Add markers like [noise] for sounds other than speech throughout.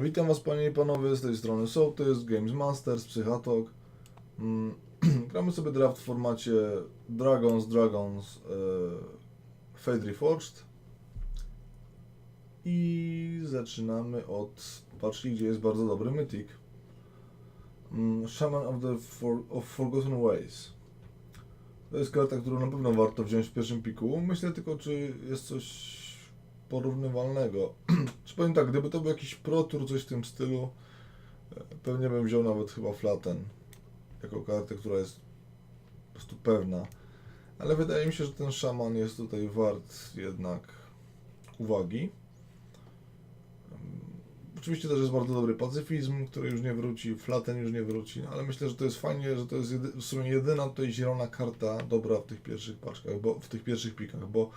Witam Was Panie i Panowie, z tej strony Sołtys, Games Masters, Psychatok. Mm, [clears throat] Gramy sobie draft w formacie Dragons, Dragons, e, Fate Reforged. I zaczynamy od paczki, gdzie jest bardzo dobry mythic. Mm, Shaman of the For of Forgotten Ways. To jest karta, którą na pewno warto wziąć w pierwszym piku. Myślę tylko, czy jest coś porównywalnego. [clears throat] Czy tak, gdyby to był jakiś protur, coś w tym stylu, e, pewnie bym wziął nawet chyba Flatten jako kartę, która jest po prostu pewna. Ale wydaje mi się, że ten szaman jest tutaj wart jednak uwagi. Oczywiście też jest bardzo dobry pacyfizm, który już nie wróci, Flatten już nie wróci, ale myślę, że to jest fajnie, że to jest w sumie jedyna tutaj zielona karta dobra w tych pierwszych paczkach, bo w tych pierwszych pikach, bo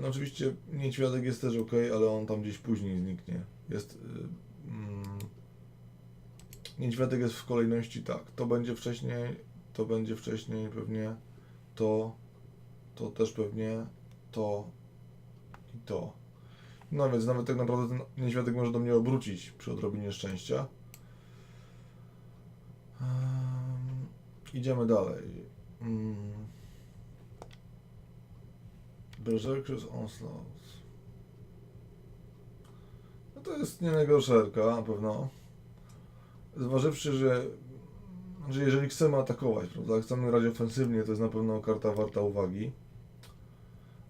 No oczywiście niedźwiadek jest też ok, ale on tam gdzieś później zniknie. Jest. y, Mm, niedźwiadek jest w kolejności tak. To będzie wcześniej, to będzie wcześniej pewnie to, to też pewnie to i to. No więc nawet tak naprawdę ten niedźwiadek może do mnie obrócić przy odrobinie szczęścia. Idziemy dalej. Mm. Berserker's Onslaught. No to jest nie najgorsza erka, na pewno. Zważywszy, że, że jeżeli chcemy atakować, prawda, chcemy grać ofensywnie, to jest na pewno karta warta uwagi.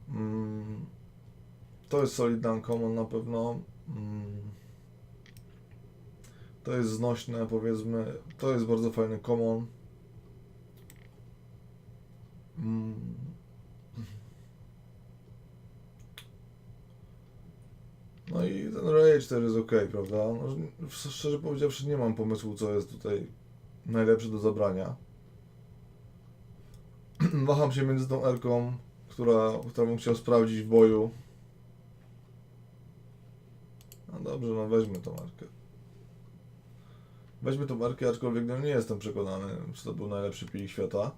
Mm, to jest solidny uncommon na pewno. Mm, to jest znośne, powiedzmy. To jest bardzo fajny common. Mm. No i ten Rage też jest ok, prawda? No, szczerze powiedziawszy, nie mam pomysłu, co jest tutaj najlepsze do zabrania. [clears throat] Waham się między tą Erką, która, którą bym chciał sprawdzić w boju. No dobrze, no weźmy tą Erkę. Weźmy tą Erkę, aczkolwiek no nie jestem przekonany, czy to był najlepszy pik świata.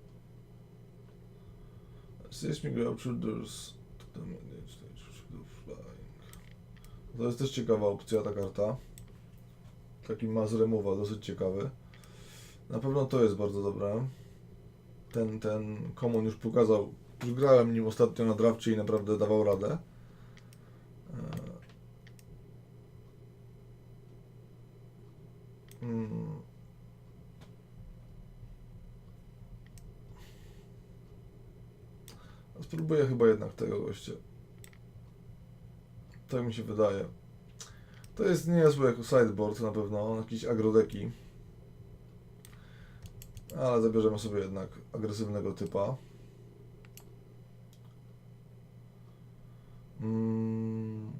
Seismic Raptors. To jest też ciekawa opcja ta karta. Taki mass removal, dosyć ciekawy. Na pewno to jest bardzo dobre. Ten, ten Common już pokazał, już grałem nim ostatnio na drafcie i naprawdę dawał radę. E, Mm. Spróbuję chyba jednak tego gościa. Tak mi się wydaje. To jest niezłe jako sideboard na pewno, jakieś agrodeki. Ale zabierzemy sobie jednak agresywnego typa. Mm.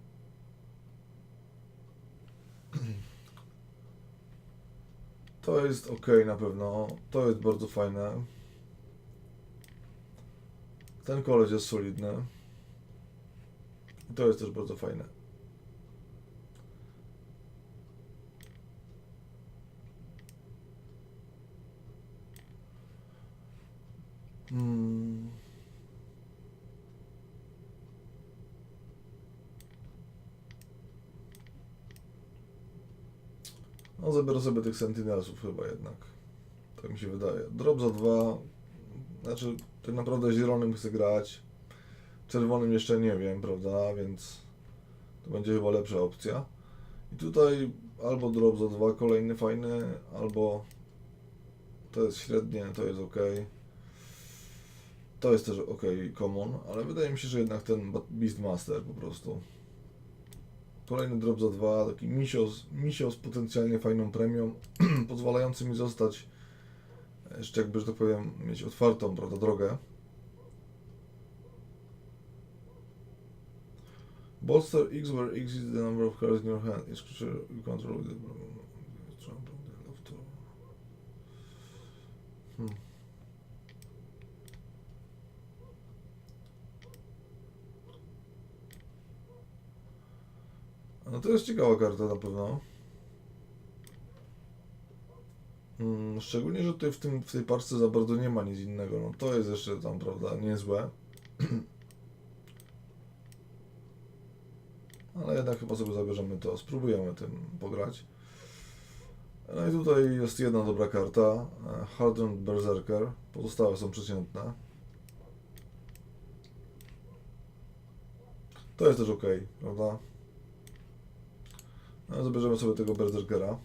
To jest ok na pewno. To jest bardzo fajne. Ten koleś jest solidny. To jest też bardzo fajne. Mm. No, zabiorę sobie tych Sentinelsów chyba jednak. Tak mi się wydaje. Drop za dwa. Znaczy, tak naprawdę zielonym chcę grać. Czerwonym jeszcze nie wiem, prawda? Więc to będzie chyba lepsza opcja. I tutaj albo drop za dwa, kolejny fajny, albo to jest średnie, to jest ok. To jest też ok, common, ale wydaje mi się, że jednak ten Beastmaster po prostu. Kolejny drop za dwa, taki misio z, misio z potencjalnie fajną premią, [clears throat] pozwalający mi zostać jeszcze jakby, że tak powiem, mieć otwartą, prawda, drogę. Bolster X, where X is the number of cards in your hand. Each creature you control the trample the left to... Hmm. No to jest ciekawa karta na pewno. Mm, szczególnie, że tutaj w, tym, w tej parce za bardzo nie ma nic innego. No to jest jeszcze tam, prawda, niezłe. [clears throat] ale jednak chyba sobie zabierzemy to, spróbujemy tym pograć. No i tutaj jest jedna dobra karta, Hardened Berserker, pozostałe są przeciętne. To jest też ok, prawda? No, zabierzemy sobie tego Berserkera.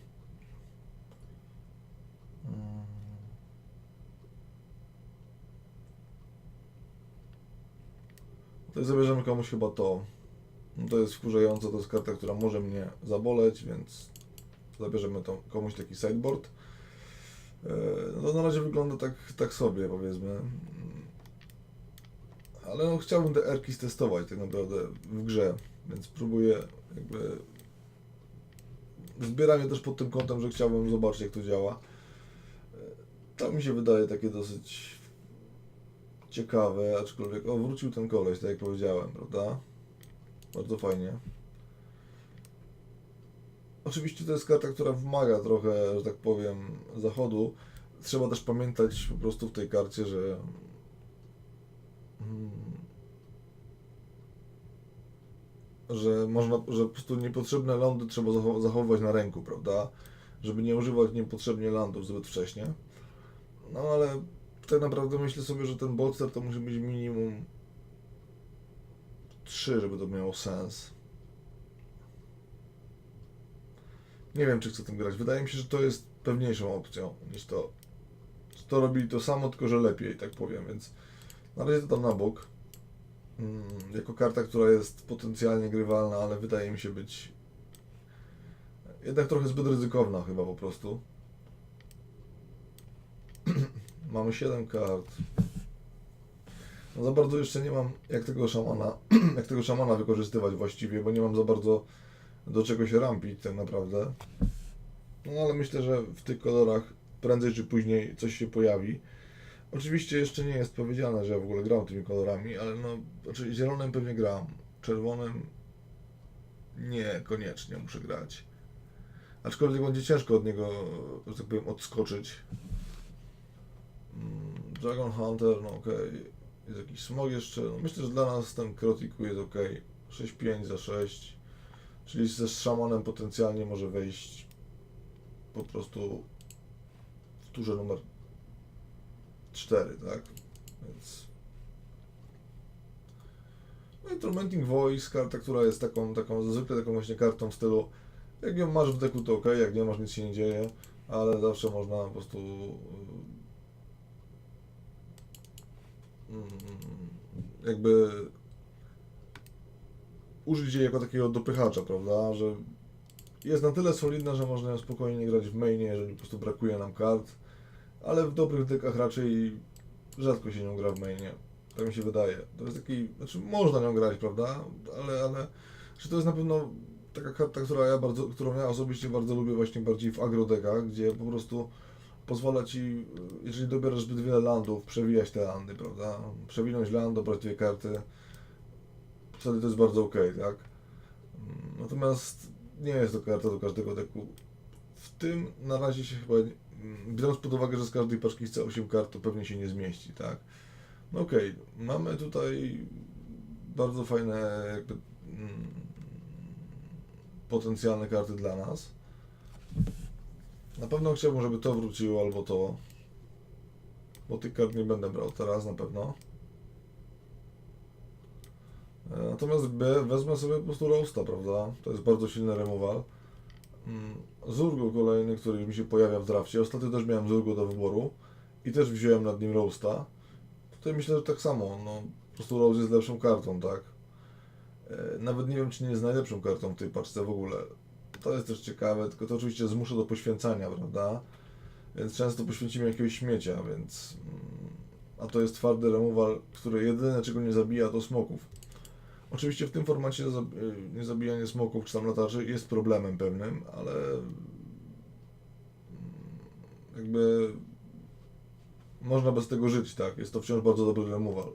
Mm. Tutaj zabierzemy komuś chyba to. To jest wkurzające, to jest karta, która może mnie zaboleć, więc zabierzemy to komuś taki sideboard. E, No to na razie wygląda tak, tak sobie, powiedzmy. Ale no, chciałbym te erki testować tak naprawdę w grze, więc próbuję jakby... Zbieram je też pod tym kątem, że chciałbym zobaczyć jak to działa. E, To mi się wydaje takie dosyć ciekawe, aczkolwiek o, wrócił ten koleś, tak jak powiedziałem, prawda? Bardzo fajnie. Oczywiście to jest karta, która wymaga trochę, że tak powiem, zachodu. Trzeba też pamiętać po prostu w tej karcie, że mm, że można, że po prostu niepotrzebne lądy trzeba zacho- zachowywać na ręku, prawda? Żeby nie używać niepotrzebnie landów zbyt wcześnie. No ale tak naprawdę myślę sobie, że ten bolster to musi być minimum 3, żeby to miało sens. Nie wiem, czy chcę tym grać. Wydaje mi się, że to jest pewniejszą opcją niż to. To robili to samo, tylko że lepiej, tak powiem, więc na razie to na bok. Mm, jako karta, która jest potencjalnie grywalna, ale wydaje mi się być jednak trochę zbyt ryzykowna chyba po prostu. [clears throat] Mamy 7 kart. No za bardzo jeszcze nie mam jak tego szamana, [clears throat] jak tego szamana wykorzystywać właściwie, bo nie mam za bardzo do czego się rampić tak naprawdę. No ale myślę, że w tych kolorach prędzej czy później coś się pojawi. Oczywiście jeszcze nie jest powiedziane, że ja w ogóle gram tymi kolorami, ale no, znaczy zielonym pewnie gram, czerwonym nie, koniecznie muszę grać. Aczkolwiek będzie ciężko od niego, że tak powiem, odskoczyć. Mm, Dragon Hunter, no okej. Jest jakiś smog jeszcze. No myślę, że dla nas ten Krotiku jest ok. 6-5 za 6. Czyli ze szamanem potencjalnie może wejść po prostu w turze numer 4, tak? Więc. No i Tormenting Voice, karta, która jest taką, taką zwykle taką właśnie kartą w stylu jak ją masz w deku to ok, jak nie masz nic się nie dzieje, ale zawsze można po prostu mm, jakby użyć jej jako takiego dopychacza, prawda, że jest na tyle solidna, że można spokojnie grać w mainie, jeżeli po prostu brakuje nam kart, ale w dobrych dekach raczej rzadko się nią gra w mainie, tak mi się wydaje. To jest taki, znaczy można nią grać, prawda, ale, ale że to jest na pewno taka karta, która ja bardzo, którą ja osobiście bardzo lubię właśnie bardziej w agrodekach, gdzie po prostu pozwala ci, jeżeli dobierasz zbyt wiele landów, przewijać te landy, prawda? Przewinąć land, dobrać dwie karty. Wtedy to jest bardzo ok, tak? Natomiast nie jest to karta do każdego deku. W tym na razie się chyba, biorąc pod uwagę, że z każdej paczki chce 8 kart, to pewnie się nie zmieści, tak? No okej, mamy tutaj bardzo fajne jakby mm, potencjalne karty dla nas. Na pewno chciałbym, żeby to wróciło albo to. Bo tych kart nie będę brał teraz na pewno. E, Natomiast B wezmę sobie po prostu Roasta, prawda? To jest bardzo silny removal. Mm, Zurgo kolejny, który mi się pojawia w drafcie. Ostatnio też miałem Zurgo do wyboru i też wziąłem nad nim Roasta. Tutaj myślę, że tak samo. No, po prostu Rose jest lepszą kartą, tak? E, Nawet nie wiem, czy nie jest najlepszą kartą w tej paczce w ogóle. To jest też ciekawe, tylko to oczywiście zmusza do poświęcania, prawda? Więc często poświęcimy jakiegoś śmiecia, więc... mm, A to jest twardy removal, który jedyne czego nie zabija to smoków. Oczywiście w tym formacie y, niezabijanie smoków czy tam latarzy jest problemem pewnym, ale... mm, Jakby... Można bez tego żyć, tak? Jest to wciąż bardzo dobry removal.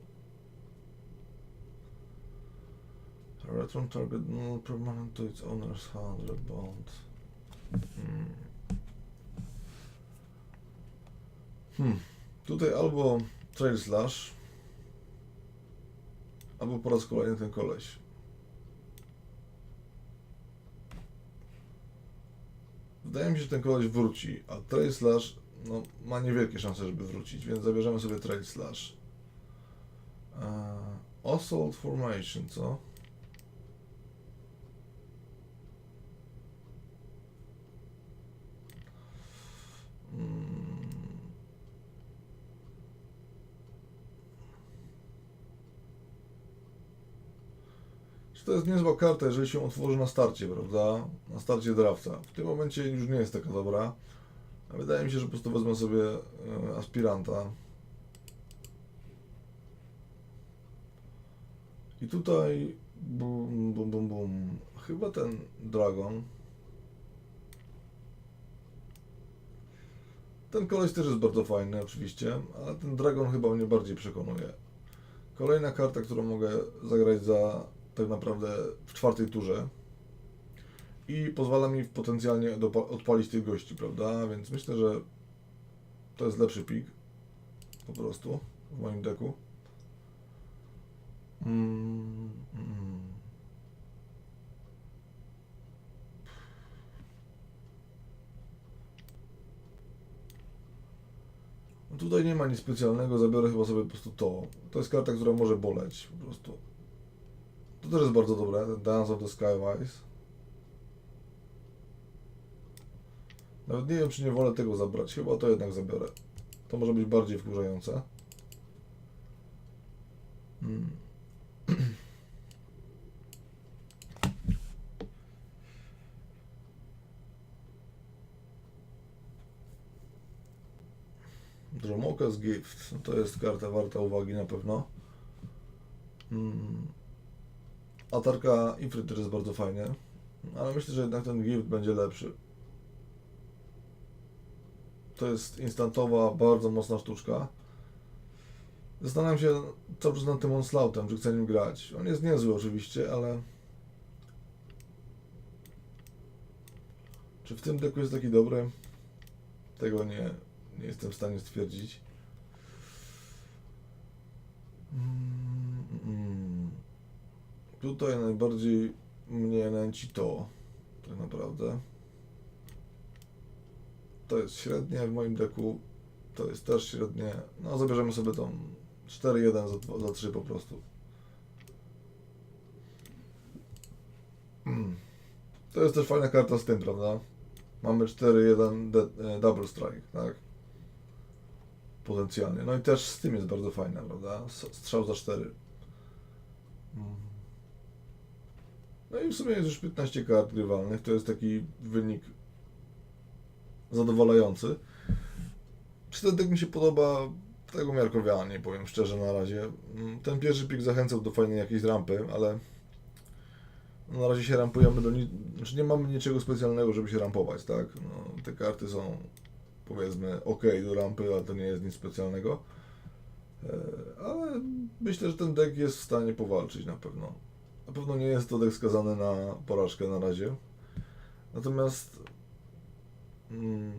Return target no, permanent to its owner's hand, rebound. Hmm. hmm. Tutaj albo Trail Slash, albo po raz kolejny ten koleś. Wydaje mi się, że ten koleś wróci, a Trail Slash no, ma niewielkie szanse, żeby wrócić, więc zabierzemy sobie Trail Slash. Uh, assault Formation, co? To jest niezła karta, jeżeli się otworzy na starcie, prawda? Na starcie drawca. W tym momencie już nie jest taka dobra. A wydaje mi się, że po prostu wezmę sobie e, aspiranta. I tutaj bum, bum, bum, bum. Chyba ten dragon. Ten koleś też jest bardzo fajny oczywiście, ale ten dragon chyba mnie bardziej przekonuje. Kolejna karta, którą mogę zagrać za tak naprawdę w czwartej turze i pozwala mi potencjalnie odpalić tych gości, prawda? Więc myślę, że to jest lepszy pik po prostu w moim deku. Mm, mm. Tutaj nie ma nic specjalnego, zabiorę chyba sobie po prostu to. To jest karta, która może boleć po prostu. To też jest bardzo dobre, Dance of the Skywise. Nawet nie wiem, czy nie wolę tego zabrać. Chyba to jednak zabiorę. To może być bardziej wkurzające. [clears throat] Mm. Dromoka's Gift. To jest karta warta uwagi na pewno. Mm. Atarka Ifrit też jest bardzo fajnie. Ale myślę, że jednak ten gift będzie lepszy. To jest instantowa, bardzo mocna sztuczka. Zastanawiam się cały czas nad tym Onslaughtem, czy chcę nim grać. On jest niezły oczywiście, ale... Czy w tym deku jest taki dobry? Tego nie, nie jestem w stanie stwierdzić. Tutaj najbardziej mnie nęci to, tak naprawdę. To jest średnie w moim deku, to jest też średnie. No, zabierzemy sobie tą 4-1 za, za 3 po prostu. Mm. To jest też fajna karta z tym, prawda? Mamy 4-1 de- e, double strike, tak? Potencjalnie. No i też z tym jest bardzo fajna, prawda? Strzał za 4. Mm. No i w sumie jest już 15 kart grywalnych. To jest taki wynik zadowalający. Deck mi się podoba? Tego miarkowianie, powiem szczerze na razie. Mm, Ten pierwszy pik zachęcał do fajnej jakiejś rampy, ale na razie się rampujemy do ni- znaczy nie mamy niczego specjalnego, żeby się rampować, tak? No, te karty są powiedzmy ok do rampy, ale to nie jest nic specjalnego. E, Ale myślę, że ten deck jest w stanie powalczyć na pewno. Na pewno nie jest to deck skazany na porażkę na razie. Natomiast mm,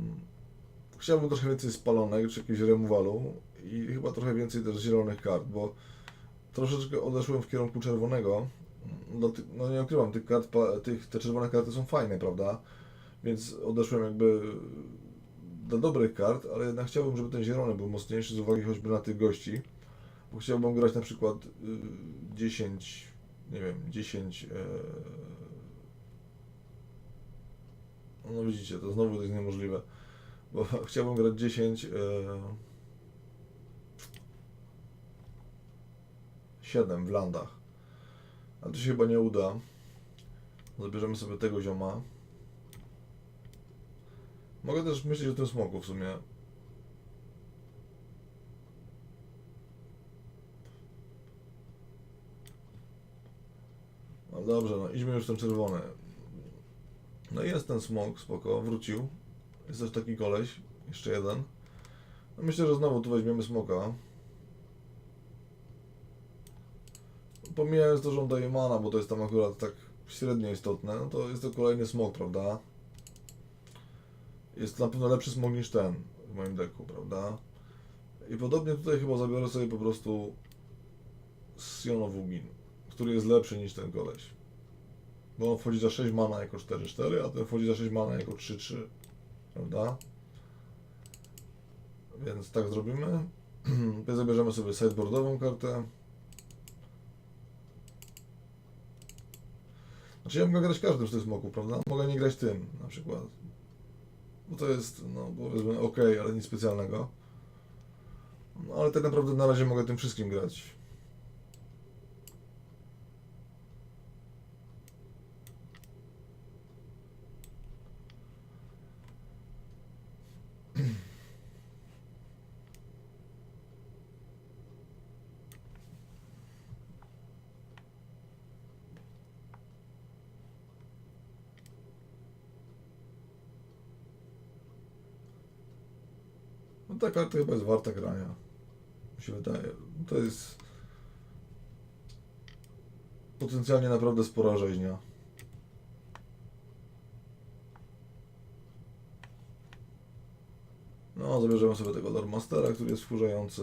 chciałbym trochę więcej spalonek, czy jakiegoś remowalu i chyba trochę więcej też zielonych kart, bo troszeczkę odeszłem w kierunku czerwonego. Ty, no nie ukrywam, tych kart, tych, te czerwone karty są fajne, prawda? Więc odeszłem jakby do dobrych kart, ale jednak chciałbym, żeby ten zielony był mocniejszy z uwagi choćby na tych gości. Bo chciałbym grać na przykład y, 10, nie wiem, 10. E, no widzicie, to znowu to jest niemożliwe. Bo [laughs] chciałbym grać 10. E, 7 w landach. Ale to się chyba nie uda. Zabierzemy sobie tego zioma. Mogę też myśleć o tym smoku w sumie. No dobrze, no idźmy już ten czerwony. No jest ten smok, spoko, wrócił. Jest też taki koleś, jeszcze jeden. No myślę, że znowu tu weźmiemy smoka. Pomijając to, że on daje mana, bo to jest tam akurat tak średnio istotne, no to jest to kolejny smok, prawda? Jest na pewno lepszy smog niż ten w moim deku, prawda? I podobnie tutaj chyba zabiorę sobie po prostu Siono Wugin, który jest lepszy niż ten koleś. Bo on wchodzi za 6 mana jako 4-4, a ten wchodzi za 6 mana jako 3-3. prawda? Więc tak zrobimy. [clears throat] Zabierzemy sobie sideboardową kartę. Znaczy ja mogę grać każdym z tych smoków, prawda? Mogę nie grać tym na przykład. Bo to jest, no powiedzmy, ok, ale nic specjalnego. No ale tak naprawdę na razie mogę tym wszystkim grać. Ta karta chyba jest warta grania. Mi się wydaje. To jest potencjalnie naprawdę spora rzeźnia. No, zabierzemy sobie tego Lordmastera, który jest wkurzający.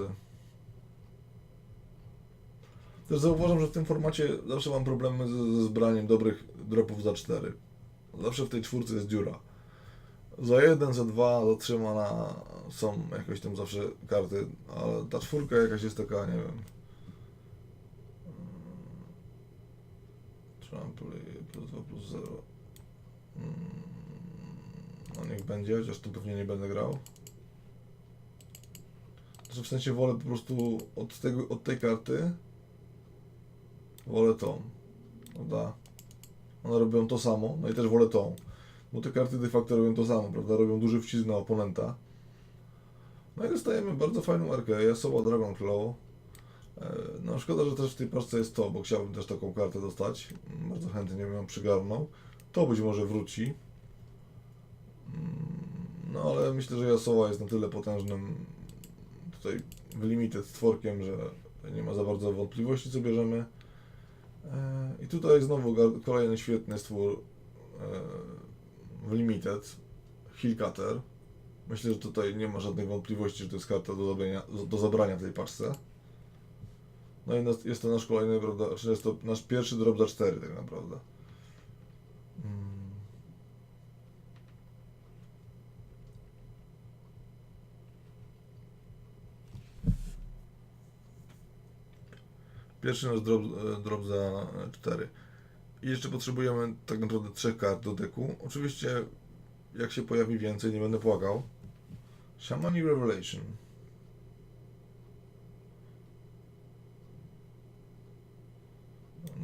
Też zauważam, że w tym formacie zawsze mam problemy ze, ze zbraniem dobrych dropów za 4. Zawsze w tej czwórce jest dziura. Za jeden, za dwa, za trzy mana są jakoś tam zawsze karty, ale ta czwórka jakaś jest taka, nie wiem. Trample plus 2 plus 0. No niech będzie, chociaż tu pewnie nie będę grał. Znaczy w sensie wolę po prostu od, tego, od tej karty wolę tą. Prawda? One robią to samo, no i też wolę tą. Bo te karty de facto robią to samo, prawda? Robią duży wcisk na oponenta. No i dostajemy bardzo fajną arkę, Jasoba Dragon Claw. E, No szkoda, że też w tej paczce jest to, bo chciałbym też taką kartę dostać. Mm, Bardzo chętnie bym ją przygarnął. To być może wróci. Mm, No ale myślę, że Jasowa jest na tyle potężnym tutaj limited stworkiem, że nie ma za bardzo wątpliwości, co bierzemy. E, I tutaj znowu kolejny świetny stwór e, w Limited, Hillcutter. Myślę, że tutaj nie ma żadnych wątpliwości, że to jest karta do, zabrania, do zabrania tej paczce. No i jest to nasz kolejny, prawda, czy jest to nasz pierwszy drop za 4 tak naprawdę. Mm. Pierwszy nasz drop, e, drop za 4. I jeszcze potrzebujemy tak naprawdę trzech kart do deku. Oczywiście, jak się pojawi więcej, nie będę płakał. Shamani Revelation.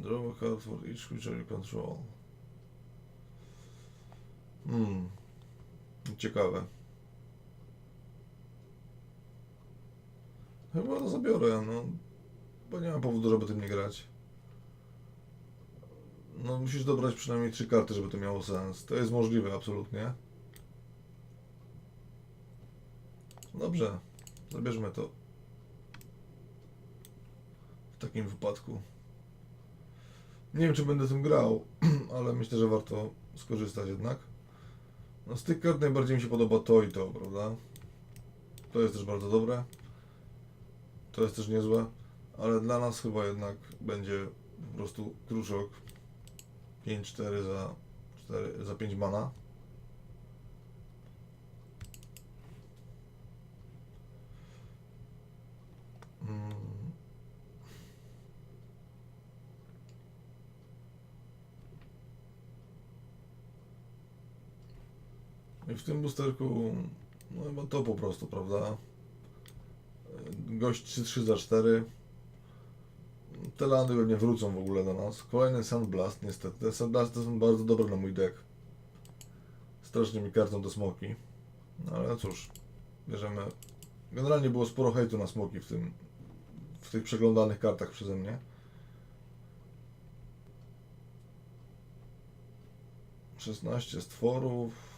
Draw a card for each creature you control. Hmm. Ciekawe. Chyba to zabiorę, no. Bo nie mam powodu, żeby tym nie grać. No musisz dobrać przynajmniej trzy karty, żeby to miało sens. To jest możliwe, absolutnie. Dobrze, zabierzmy to. W takim wypadku. Nie wiem, czy będę tym grał, [clears throat] ale myślę, że warto skorzystać jednak. No z tych kart najbardziej mi się podoba to i to, prawda? To jest też bardzo dobre. To jest też niezłe, ale dla nas chyba jednak będzie po prostu kruszok. 5-4 za, 4, za 5 mana. Mm. I w tym boosterku, no chyba to po prostu, prawda? Gość 3-3 za 4. Te landy pewnie wrócą w ogóle do nas. Kolejny Sandblast, niestety. Te Sandblasty są bardzo dobre na mój deck. Strasznie mi kartą te smoki. No ale cóż, bierzemy. Generalnie było sporo hejtu na smoki w tym, w tych przeglądanych kartach przeze mnie. Szesnaście stworów.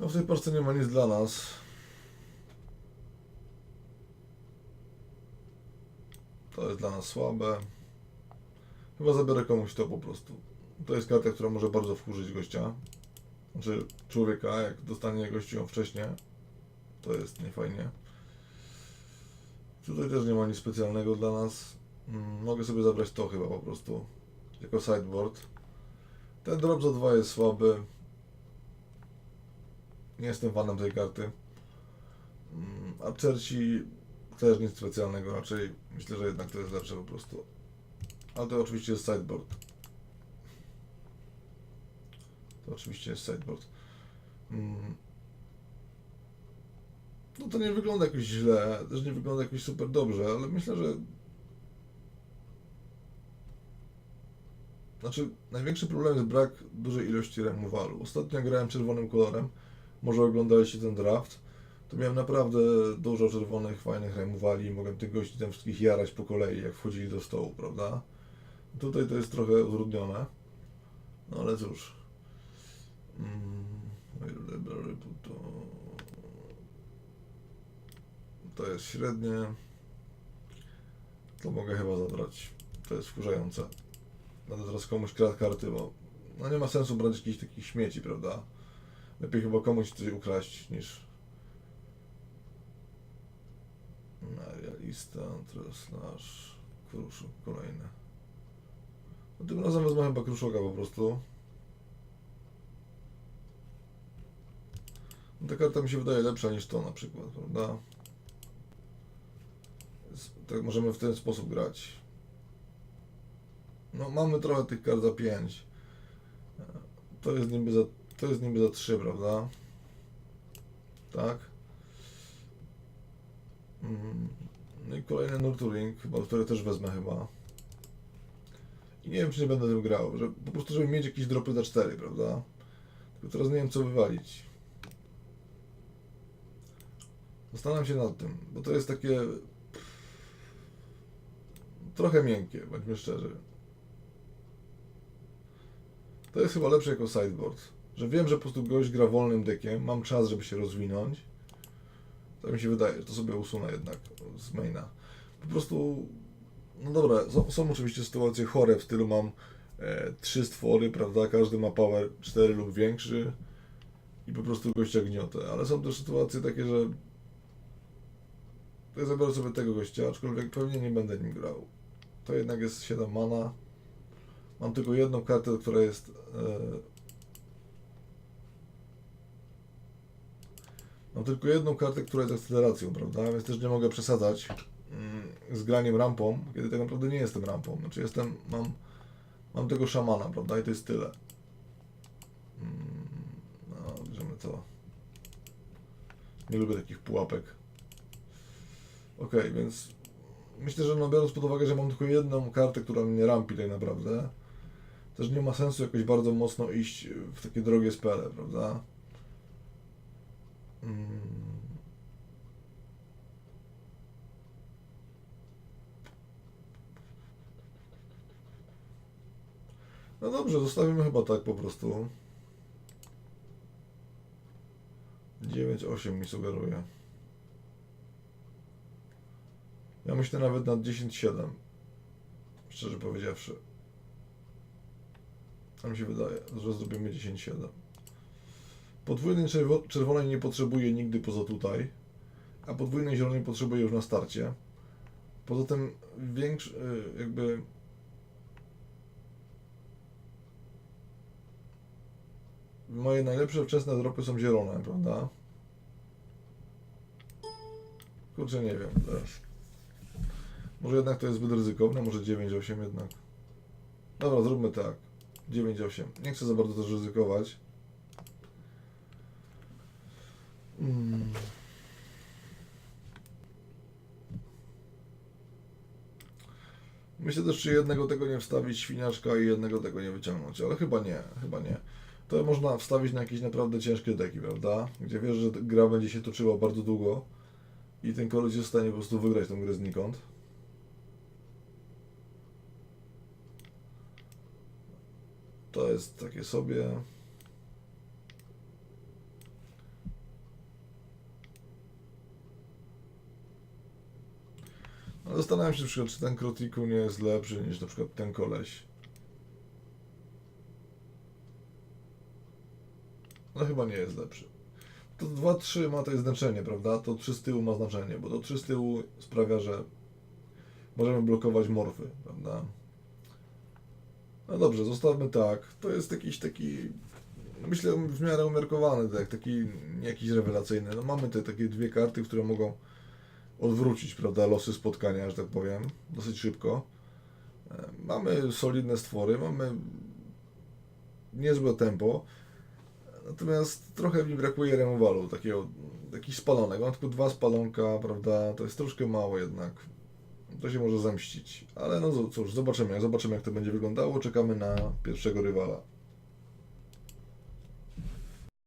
No w tej paczce nie ma nic dla nas. To jest dla nas słabe. Chyba zabiorę komuś to po prostu. To jest karta, która może bardzo wkurzyć gościa. Znaczy człowieka, jak dostanie gościu ją wcześniej. To jest niefajnie. Tutaj też nie ma nic specjalnego dla nas. Mm, Mogę sobie zabrać to chyba po prostu. Jako sideboard. Ten drop za 2 jest słaby. Nie jestem fanem tej karty. Mm, A Cerci też nic specjalnego, raczej myślę, że jednak to jest lepsze po prostu. Ale to oczywiście jest sideboard. To oczywiście jest sideboard. Mm. No to nie wygląda jakoś źle, też nie wygląda jakoś super dobrze, ale myślę, że. Znaczy, największy problem jest brak dużej ilości remowalu. Ostatnio grałem czerwonym kolorem, może oglądaliście ten draft, to miałem naprawdę dużo czerwonych, fajnych remowali i mogłem tych gości tam wszystkich jarać po kolei, jak wchodzili do stołu, prawda? Tutaj to jest trochę utrudnione, no ale cóż. Mm. To jest średnie. To mogę chyba zabrać. To jest wkurzające. Będę teraz komuś kradł karty, bo no nie ma sensu brać jakichś takich śmieci, prawda? Lepiej chyba komuś coś ukraść niż Realista, teraz nasz Kruszuk kolejny. No tym razem wezmę chyba Kruszoka po prostu. No ta karta mi się wydaje lepsza niż to na przykład, prawda? Tak możemy w ten sposób grać. No mamy trochę tych kart za 5. To jest niby za, to jest niby za 3, prawda? Tak. Mm, No i kolejny Nurturing, chyba, który też wezmę chyba. I nie wiem, czy nie będę tym grał, że po prostu, żeby mieć jakieś dropy za 4, prawda? Tylko teraz nie wiem, co wywalić. Zastanawiam się nad tym, bo to jest takie trochę miękkie, bądźmy szczerzy. To jest chyba lepsze jako sideboard, że wiem, że po prostu gość gra wolnym dekiem, mam czas, żeby się rozwinąć. Tak mi się wydaje, że to sobie usunę jednak z maina. Po prostu, no dobra, są, są oczywiście sytuacje chore w stylu mam e, trzy stwory, prawda, każdy ma power 4 lub większy i po prostu gościa gniotę, ale są też sytuacje takie, że ja zabiorę sobie tego gościa, aczkolwiek pewnie nie będę nim grał. To jednak jest 7 mana. Mam tylko jedną kartę, która jest e, Mam tylko jedną kartę, która jest akceleracją, prawda? Więc też nie mogę przesadzać mm, z graniem rampą, kiedy tak naprawdę nie jestem rampą. Znaczy jestem, mam, mam tego szamana, prawda? I to jest tyle. Mm, No, bierzemy to. Nie lubię takich pułapek. Okej, więc myślę, że no biorąc pod uwagę, że mam tylko jedną kartę, która mnie rampi tak naprawdę, też nie ma sensu jakoś bardzo mocno iść w takie drogie spele, prawda? Mm. No dobrze, zostawimy chyba tak po prostu. 9-8 mi sugeruje. Ja myślę nawet nad 10-7. Szczerze powiedziawszy. A mi się wydaje, że zrobimy 10-7. Podwójnej czerwo- czerwonej nie potrzebuję nigdy poza tutaj, a podwójnej zielonej potrzebuję już na starcie. Poza tym większy, jakby moje najlepsze wczesne dropy są zielone, prawda? Kurczę, nie wiem też. Może jednak to jest zbyt ryzykowne, może 9-8 jednak. Dobra, zróbmy tak. 9-8. Nie chcę za bardzo też ryzykować. Mm. Myślę też, czy jednego tego nie wstawić świniaczka i jednego tego nie wyciągnąć, ale chyba nie, chyba nie. To można wstawić na jakieś naprawdę ciężkie deki, prawda? Gdzie wiesz, że gra będzie się toczyła bardzo długo i ten koleś jest w stanie po prostu wygrać tą grę znikąd. To jest takie sobie. No, Zastanawiam się na przykład, czy ten Krotiku nie jest lepszy niż na przykład ten koleś. No chyba nie jest lepszy. to 2-3 ma tutaj znaczenie, prawda? To 3 z tyłu ma znaczenie, bo to 3 z tyłu sprawia, że możemy blokować morfy, prawda? No dobrze, zostawmy tak. To jest jakiś taki, myślę, w miarę umiarkowany, tak, taki jakiś rewelacyjny. No mamy te takie dwie karty, które mogą odwrócić, prawda, losy spotkania, że tak powiem, dosyć szybko. E, Mamy solidne stwory, mamy niezłe tempo, natomiast trochę mi brakuje remowalu, takiego, jakiś spalonek. Mam tylko dwa spalonka, prawda, to jest troszkę mało jednak. To się może zemścić, ale no cóż, zobaczymy, zobaczymy jak to będzie wyglądało. Czekamy na pierwszego rywala.